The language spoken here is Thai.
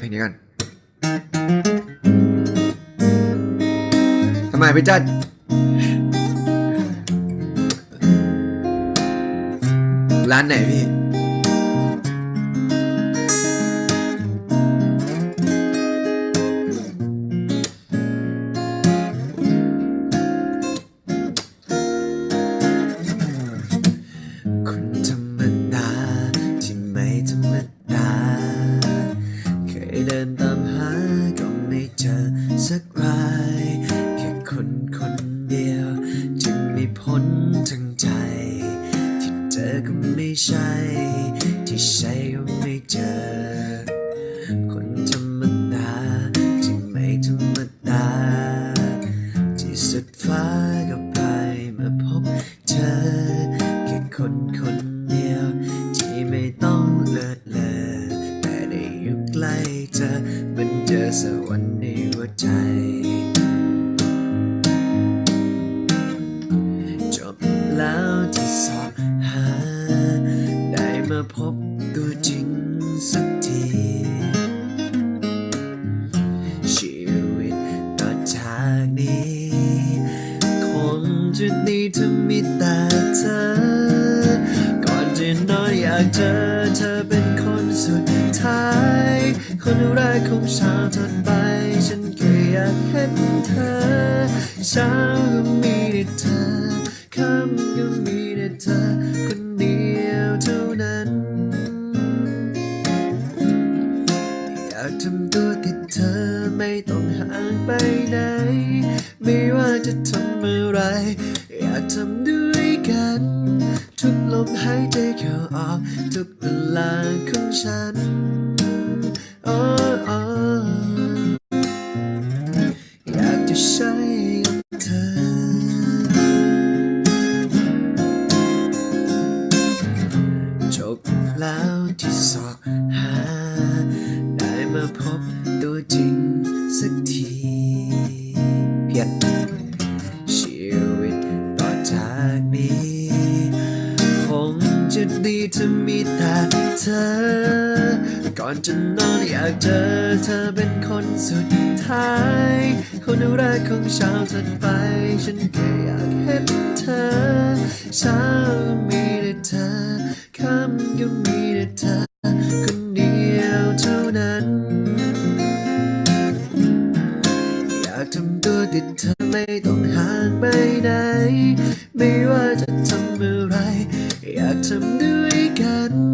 เพลงนี้กันทำไมพี่จัดร้านไหนพี่ายแค่คนคนเดียวที่มีพ้นทั้งใจ ที่เจอก็ไม่ใช่ ที่ใช่ก็ไม่เจอ คนธรรมดาที่ไม่ธรรมดา ที่สุดฟ้าก็ไปมาพบเธอ แค่คนคนเดียว ที่ไม่ต้องเลิศเลอแต่ได้อยู่ใกล้เธอมันเจอสวรรค์ในหัวใจ พบตัวจริงสักที ชีวิตต่อจากนี้ คงจะดีถ้ามีแต่เธอ ก่อนจะนอนอยากเจอเธอเป็นคนสุดท้าย คนแรกของเช้าถัดไป ฉันแค่อยากเห็นเธอเช้าก็มีแต่เธอค่ำก็มีแต่เธอ ทำตัวติดเธอไม่ต้องห่างไปไหน ไม่ว่าจะทำอะไร อยากทำด้วยกัน ทุกลมหายใจเข้าออก ทุกเวลาของฉันโเพียน ชีวิตต่อจากนี้ คงจะดีถ้ามีแต่เธอ ก่อนจะนอนอยากเจอเธอเป็นคนสุดท้าย คนแรกของเช้าถัดไป ฉันแค่อยากเห็นเธอเช้า ห่างไปไหน ไม่ว่าจะทำอะไร อยากทำด้วยกัน